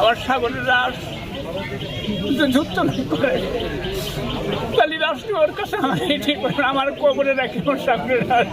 আবার সাগরের রাস। যুদ্ধ করে। তাহলে রাষ্ট্র ওর কাছে আমার ঠিক আমার কবরে রাখি ওর সাগরের রাস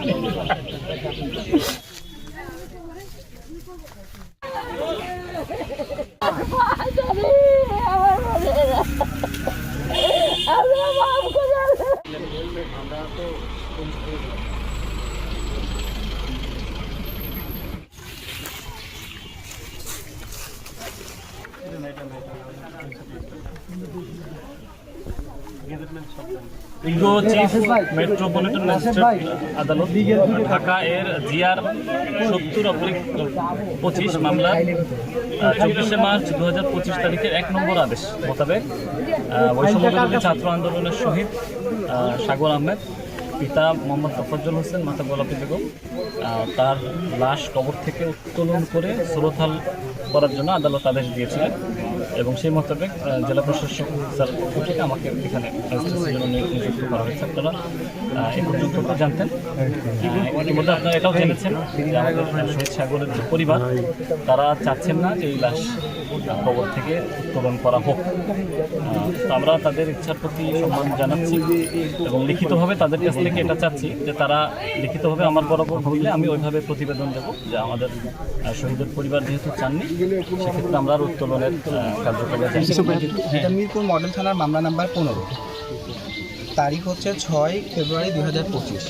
বিজ্ঞ চিফ মেট্রোপলিটন ম্যাজিস্ট্রেট আদালত ঢাকা এর জিআর সত্তর অব্লিক পঁচিশ মামলা চব্বিশে মার্চ দু হাজার পঁচিশ তারিখের এক নম্বর আদেশ মোতাবেক ছাত্র আন্দোলনের শহীদ সাগর আহমেদ পিতা মোহাম্মদ তফাজ্জল হোসেন মাতা গোলাপী বেগম তার লাশ কবর থেকে উত্তোলন করে সুরথাল করার জন্য আদালত আদেশ দিয়েছিলেন। এবং সেই মোতাবেক জেলা প্রশাসক স্যার থেকে আমাকে এখানে নিযুক্ত করা হয়েছে। আপনারা এই পর্যন্ত তো জানতেন। ইতিমধ্যে আপনারা এটাও জেনেছেন যে আমাদের শহীদ সাগরের যে পরিবার, তারা চাচ্ছেন না যে এই লাশ কবর থেকে উত্তোলন করা হোক। আমরা তাদের ইচ্ছার প্রতি সম্মান জানাচ্ছি এবং লিখিতভাবে তাদের কাছ থেকে এটা চাচ্ছি যে তারা লিখিতভাবে আমার বরাবর হইলে আমি ওইভাবে প্রতিবেদন দেব যে আমাদের শহীদের পরিবার যেহেতু চাননি, সেক্ষেত্রে আমরা আর উত্তোলনের এটা মিরপুর মডেল থানার মামলা নাম্বার পনেরো। তারিখ হচ্ছে ছয় ফেব্রুয়ারি দুই হাজার পঁচিশ।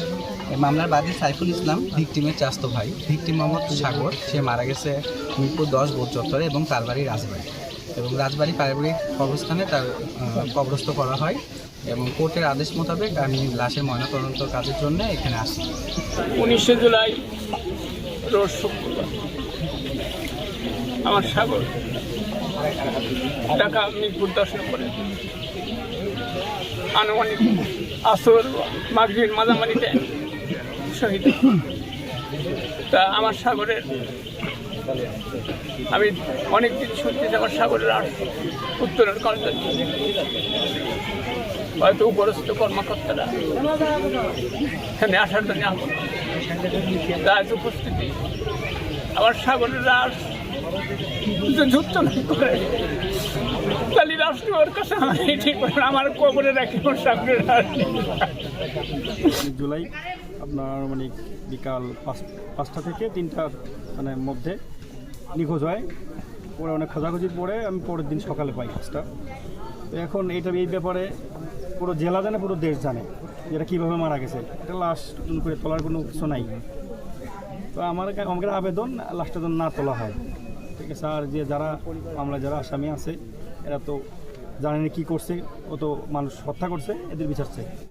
এই মামলার বাদী সাইফুল ইসলাম ভিকটিমের চাস্তো ভাই ভিকটিম মোহাম্মদ সাগর সে মারা গেছে মিরপুর দশ বোট চত্বরে এবং তার বাড়ি রাজবাড়ি। এবং রাজবাড়ি পারিবারিক কবরস্থানে তার কবরস্থ করা হয় এবং কোর্টের আদেশ মোতাবেক আমি লাশের ময়নাতদন্ত কাজের জন্য এখানে আসি উনিশে জুলাই শুক্রবার আমার সাগর, ঢাকা মিরপুর দশ নম্বরে আনুমানিক আসর মাগরির মাঝামারিতে শহীদ। তা আমার সাগরের আমি অনেক দিন শুনতেছি আমার সাগরের আর উত্তরের কার্য হয়তো উপরস্থ কর্মকর্তারা এখানে আসার জন্য রাজ উপস্থিতি। আমার সাগরের রাস যুদ্ধ করে। তাহলে রাষ্ট্র ওর কাছে ঠিক করে। আমার কবরে রাখি সাগরের রাস জুলাই? আপনার মানে বিকাল পাঁচ পাঁচটা থেকে তিনটার মানে মধ্যে নিখোঁজ হয়। পরে অনেক খোঁজাখুঁজির পরে আমি পরের দিন সকালে পাই কাজটা। এখন এইটা এই ব্যাপারে পুরো জেলা জানে, পুরো দেশ জানে এটা কীভাবে মারা গেছে। এটা লাশ নতুন করে তোলার কোনো কিছু নাই। তো আমার কা- আমাদের আবেদন লাশটা যেন না তোলা হয়। ঠিক আছে, আর যে যারা আমরা যারা আসামি আছে, এরা তো জানেন কি করছে ও তো মানুষ হত্যা করছে, এদের বিচার চাই।